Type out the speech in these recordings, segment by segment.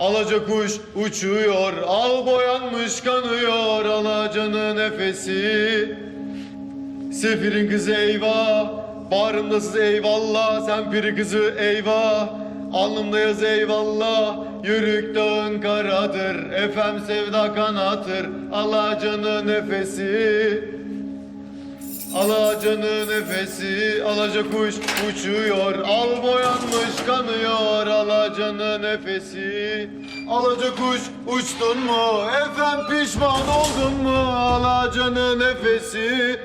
Alaca kuş uçuyor, al boyanmış kanıyor, alacanın nefesi. Sefirin kızı eyvah, bağrımdasız eyvallah, sen piri kızı eyvah. Alnımda yaz eyvallah, yürük dağın karadır, efem sevda kanatır, alacanın nefesi. Alacanın nefesi, alaca kuş uçuyor, al boyanmış kanıyor, alacanın nefesi. Alaca kuş uçtun mu, efem pişman oldun mu, alacanın nefesi.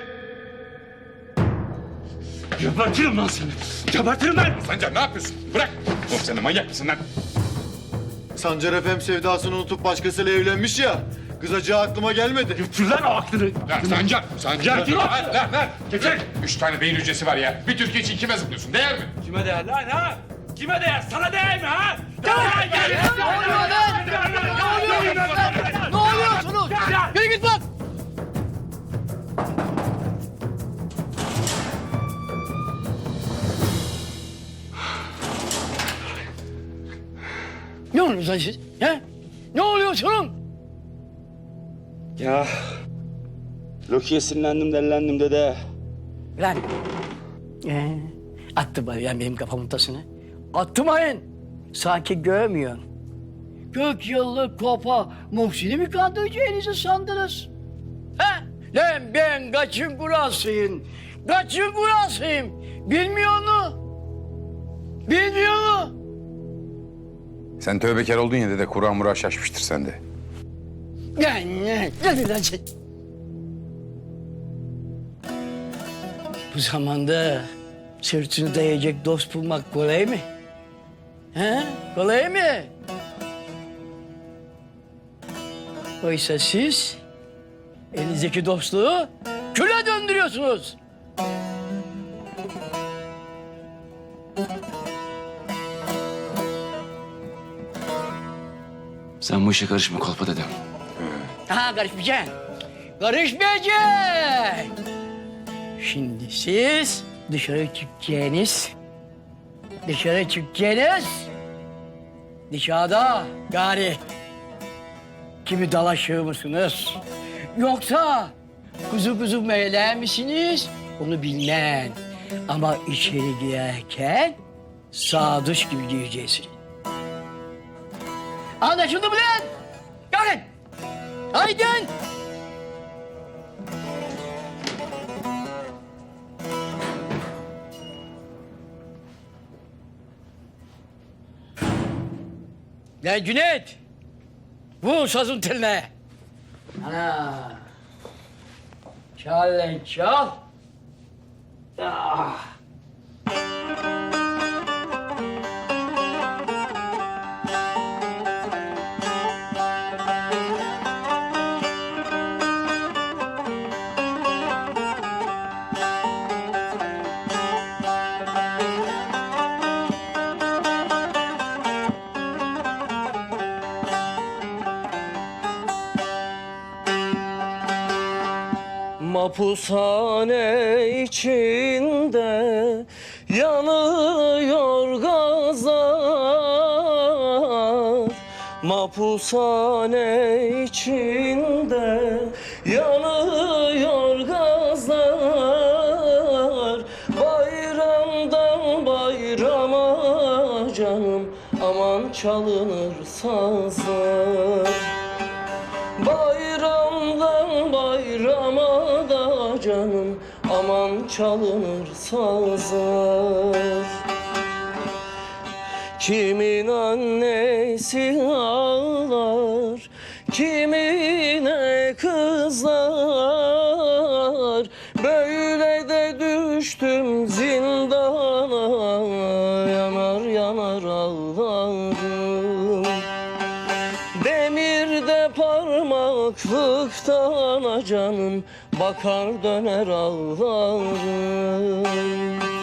Gebertirim lan seni. Gebertirim lan. Sancar ne yapıyorsun? Bırak. Oğlum sen de manyak mısın lan? Sancar efem sevdasını unutup başkasıyla evlenmiş ya, kızacağı aklıma gelmedi. Götür lan o aklını. Lan Sancar. Sancar. Getir lan. Lan lan lan. Getir. Üç tane beyin hücresi var ya. Bir Türkiye için kime zıplıyorsun? Değer mi? Kime değer lan ha? Kime değer? Sana değer mi ha? Değer. Gel. Ne oluyor lan? Ne oluyor lan? Ne oluyorsunuz? Yürü git lan! Ne oluyorsunuz lan siz? He? Ne oluyorsunuz? Ya Loki'ye sinirlendim dellendim dede. Lan. Ee, attı bana yani benim kafamın tasını. Attırmayın. Sanki görmüyorsun. Gök yıllık kopa Muhsin'i mi kandıracağınızı sandınız? He? Lan ben kaçın kurasıyım. Kaçın kurasıyım. Bilmiyor mu? Bilmiyor mu? Sen tövbekar oldun ya dede. Kur'an mura şaşmıştır sende. Lan ne? Ne lan sen? Bu zamanda sırtını dayayacak dost bulmak kolay mı? He? Kolay mı? Oysa siz elinizdeki dostluğu küle döndürüyorsunuz. Sen bu işe karışma kolpa dedem. Ha karışmayacaksın. Karışmayacaksın. Şimdi siz dışarı çıkacaksınız. Dışarı çıkacaksınız. Dışarıda gari kimi dalaşır mısınız? Yoksa kuzu kuzu meyler misiniz? Onu bilmem. Ama içeri girerken sadıç gibi gireceksin. Anlaşıldı mı lan? Kalkın. Haydi. Lan Cüneyt. Vur sazın teline. Ana. Çal lan çal. Ah. Mapushane içinde yanıyor gazlar. Mapushane içinde yanıyor gazlar. Bayramdan bayrama canım aman çalınır sazlar. Bayramdan bayrama da canım aman çalınır sazlar Kimin annesi ağlar, kimine kızlar? Böyle de düştüm zindana, yanar yanar ağlarım. Demirde parmaklıktan canım bakar döner ağlarım